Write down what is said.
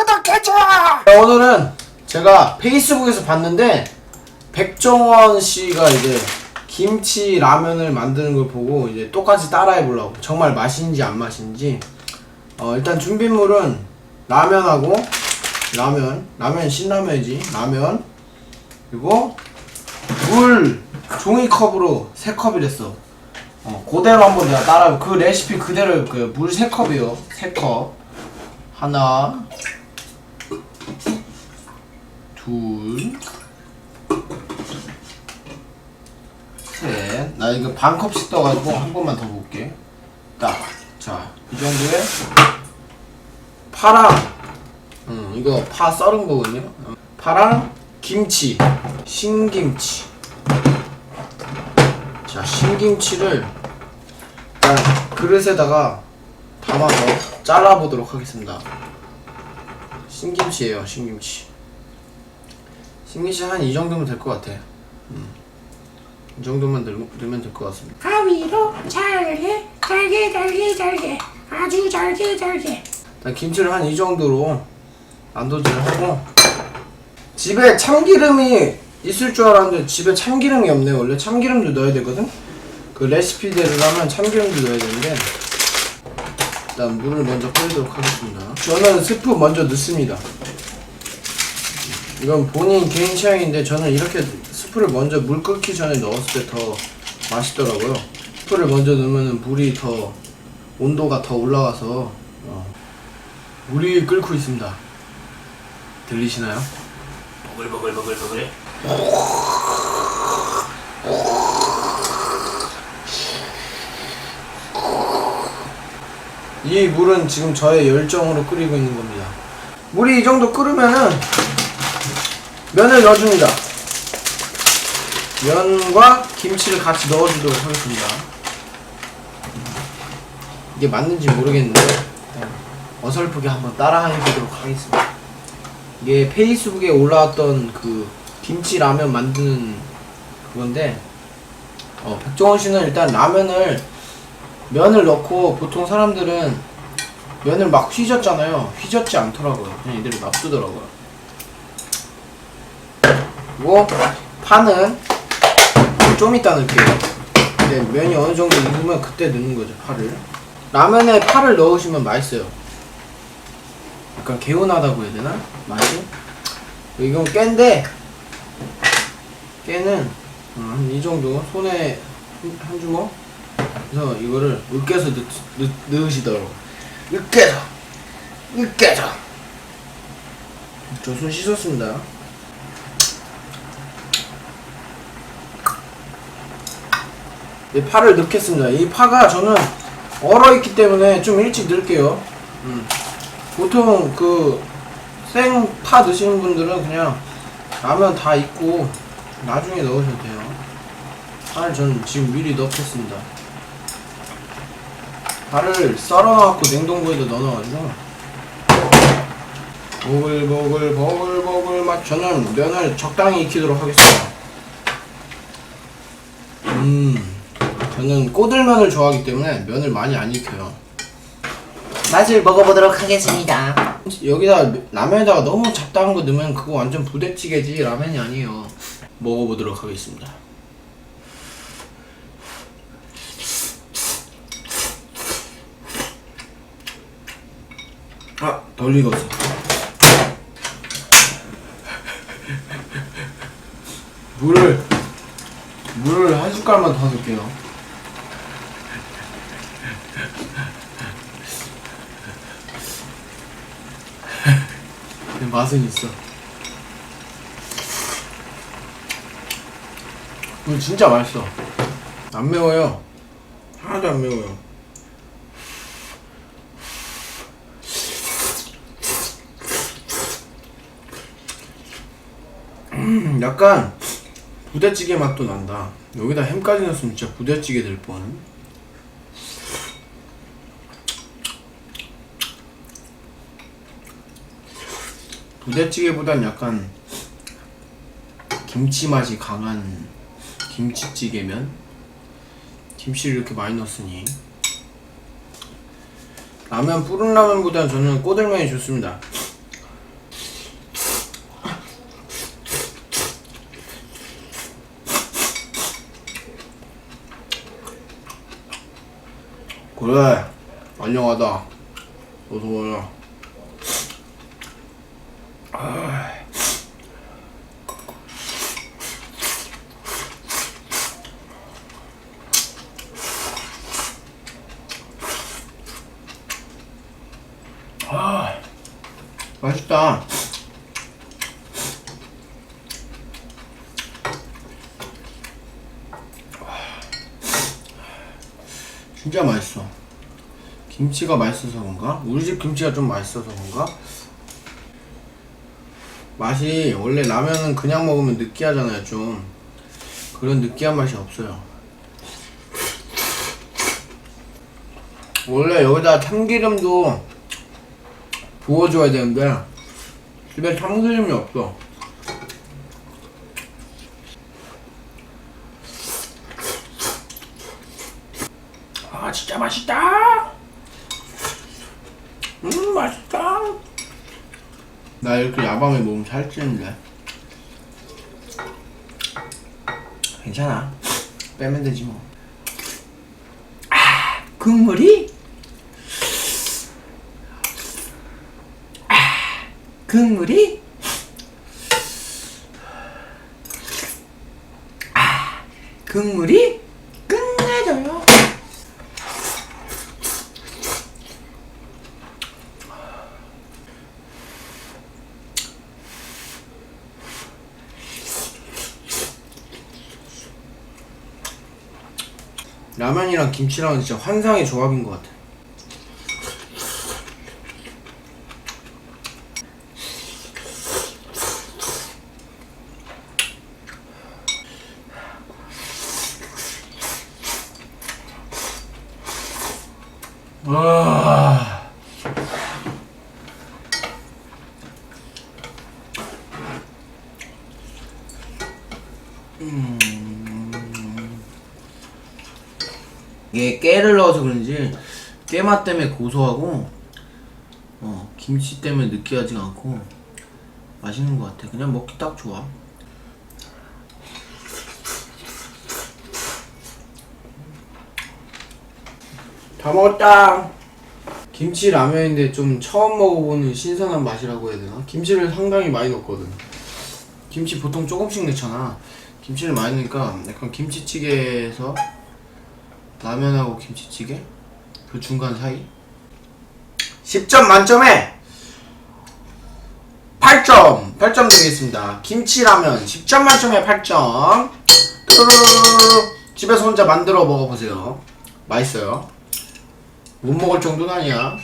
구독해줘! 오늘은 제가 페이스북에서 봤는데 백종원 씨가 이제 김치 라면을 만드는 걸 보고 이제 똑같이 따라해 보려고. 정말 맛있는지 안 맛있는지. 어 일단 준비물은 라면하고 라면 라면 신라면이지. 라면. 그리고 물 종이컵으로 세 컵이랬어. 어 그대로 한번 내가 따라 그 레시피 그대로 그물세 컵이요. 세컵. 하나 둘 셋. 나 이거 반 컵씩 떠가지고 한 번만 더 볼게. 딱. 자, 이 정도에 파랑. 음, 이거 파 썰은 거거든요. 어, 파랑 김치, 신김치. 자, 신김치를 일단 그릇에다가 담아서 잘라보도록 하겠습니다. 신김치예요, 신김치. 신김치 한이 정도면 될 것 같아. 이 정도만 넣, 넣으면 될 것 같습니다. 가위로 잘게 잘게 잘게 잘게. 아주 잘게 잘게. 일단 김치를 한 이 정도로 난도질을 하고 집에 참기름이 있을 줄 알았는데 집에 참기름이 없네 원래 참기름도 넣어야 되거든? 그 레시피대로 하면 참기름도 넣어야 되는데 일단 물을 먼저 끓이도록 하겠습니다. 저는 스프 먼저 넣습니다 이건 본인 개인 취향인데 저는 이렇게 스프를 먼저 물 끓기 전에 넣었을 때 더 맛있더라고요 스프를 먼저 넣으면 물이 더 온도가 더 올라가서 어, 물이 끓고 있습니다. 들리시나요? 버글버글버글버글 이 물은 지금 저의 열정으로 끓이고 있는 겁니다. 물이 이 정도 끓으면은 면을 넣어줍니다. 면과 김치를 같이 넣어주도록 하겠습니다. 이게 맞는지 모르겠는데 어설프게 한번 따라해보도록 하겠습니다. 이게 페이스북에 올라왔던 그 김치 라면 만드는 그건데 어, 백종원 씨는 일단 라면을 면을 넣고 보통 사람들은 면을 막 휘젓잖아요. 휘젓지 않더라고요. 그냥 이대로 놔두더라고요. 그리고 파는 좀 이따 넣을게요. 근데 면이 어느 정도 익으면 그때 넣는 거죠, 파를. 라면에 파를 넣으시면 맛있어요. 약간 개운하다고 해야 되나? 맛이? 이건 깨인데 깨는 어, 한이 정도 손에 한, 한 주먹 그래서 이거를 으깨서 넣, 넣, 넣으시더라고 으깨서 으깨서 저 손 씻었습니다 파를 넣겠습니다. 이 파가 저는 얼어있기 때문에 좀 일찍 넣을게요. 음. 보통 그 생 파 드시는 분들은 그냥 라면 다 익고 나중에 넣으셔도 돼요. 파를 저는 지금 미리 넣겠습니다. 파를 썰어놔갖고 냉동고에도 넣어놔가지고 보글보글 보글보글 맛 저는 면을 적당히 익히도록 하겠습니다. 음 저는 꼬들면을 좋아하기 때문에 면을 많이 안 익혀요. 맛을 먹어보도록 하겠습니다. 여기다 라면에다가 너무 잡다한 거 넣으면 그거 완전 부대찌개지. 라면이 아니에요. 먹어보도록 하겠습니다. 아, 덜 익었어. 물을 물을 한 숟갈만 더 넣을게요. 근데 맛은 있어. 이거 진짜 맛있어. 안 매워요. 하나도 안 매워요. 음, 약간 부대찌개 맛도 난다. 여기다 햄까지 넣었으면 진짜 부대찌개 될 뻔. 부대찌개보단 약간 김치 맛이 강한 김치찌개면 김치를 이렇게 많이 넣었으니. 라면 뿌른 라면보다 저는 꼬들면이 좋습니다. 그래 안녕하다. 어서 와라. 아 맛있다 진짜 맛있어 김치가 맛있어서 그런가? 우리 집 김치가 좀 맛있어서 그런가? 맛이 원래 라면은 그냥 먹으면 느끼하잖아요 좀. 그런 느끼한 맛이 없어요. 원래 여기다 참기름도 부어줘야 되는데 집에 참기름이 없어. 아 진짜 맛있다! 음 맛있다 나 이렇게 야밤에 먹으면 살찌는데. 괜찮아. 빼면 되지 뭐. 국물이? 아, 국물이? 아, 국물이 끝내줘요. 라면이랑 김치랑은 진짜 환상의 조합인 것 같아 아. 깨를 넣어서 그런지 깨맛 때문에 고소하고 어 김치 때문에 느끼하지가 않고 맛있는 것 같아. 그냥 먹기 딱 좋아. 다 먹었다. 김치 라면인데 좀 처음 먹어보는 신선한 맛이라고 해야 되나? 김치를 상당히 많이 넣었거든. 김치 보통 조금씩 넣잖아. 김치를 많이 넣으니까 약간 김치찌개에서 라면하고 김치찌개? 그 중간 사이? 10점 만점에 8점 8점 드리겠습니다. 김치라면 10점 만점에 8점. 뚜루루루루 집에서 혼자 만들어 먹어보세요. 맛있어요. 못 먹을 정도는 아니야